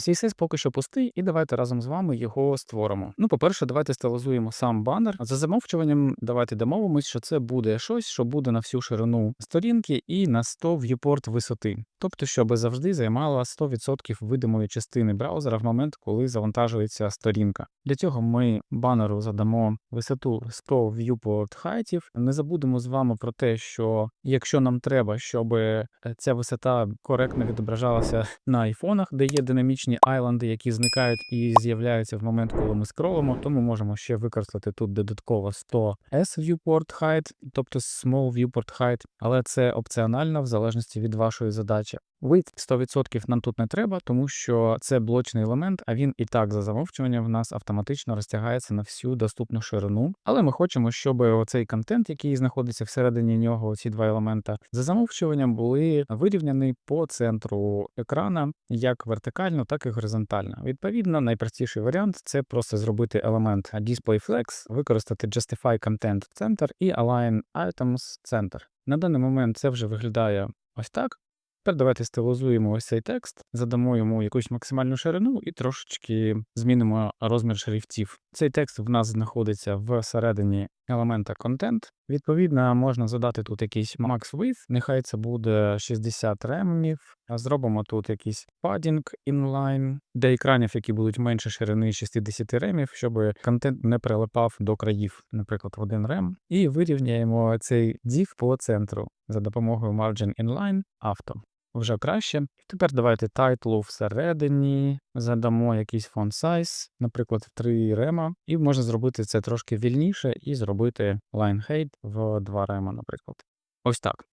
CSS поки що пустий, і давайте разом з вами його створимо. Ну, по-перше, давайте стилізуємо сам банер. За замовчуванням, давайте домовимось, що це буде щось, що буде на всю ширину сторінки і на 100 в'юпорт висоти. Тобто, щоб завжди займала 100% видимої частини браузера в момент, коли завантажується сторінка. Для цього ми банеру задамо висоту 100 viewport хайтів. Не забудемо з вами про те, що якщо нам треба, щоб е, ця висота коректно відображалася на айфонах, де є динамічні айланди, які зникають і з'являються в момент, коли ми скролимо, то ми можемо ще використати тут додатково 100 S viewport height, тобто small viewport height, але це опціонально в залежності від вашої задачі. Width 100% нам тут не треба, тому що це блочний елемент, а він і так за замовчуванням в нас автоматично розтягається на всю доступну ширину. Але ми хочемо, щоб оцей контент, який знаходиться всередині нього, ці два елемента, за замовчуванням були вирівняні по центру екрана як вертикально, так і горизонтально. Відповідно, найпростіший варіант це просто зробити елемент DisplayFlex, використати Justify Content Center і Align Items Center. На даний момент це вже виглядає ось так. Тепер давайте стилізуємо ось цей текст, задамо йому якусь максимальну ширину і трошечки змінимо розмір шрифтів. Цей текст в нас знаходиться всередині елемента контент. Відповідно, можна задати тут якийсь max width, нехай це буде 60 ремів. Зробимо тут якийсь padding inline для екранів, які будуть менше ширини 60 ремів, щоб контент не прилипав до країв, наприклад, в один рем. І вирівняємо цей div по центру за допомогою margin inline auto. Вже краще. Тепер давайте тайтлу всередині, задамо якийсь фон сайз, наприклад, 3 рема, і можна зробити це трошки вільніше і зробити line height в 2 рема, наприклад. Ось так.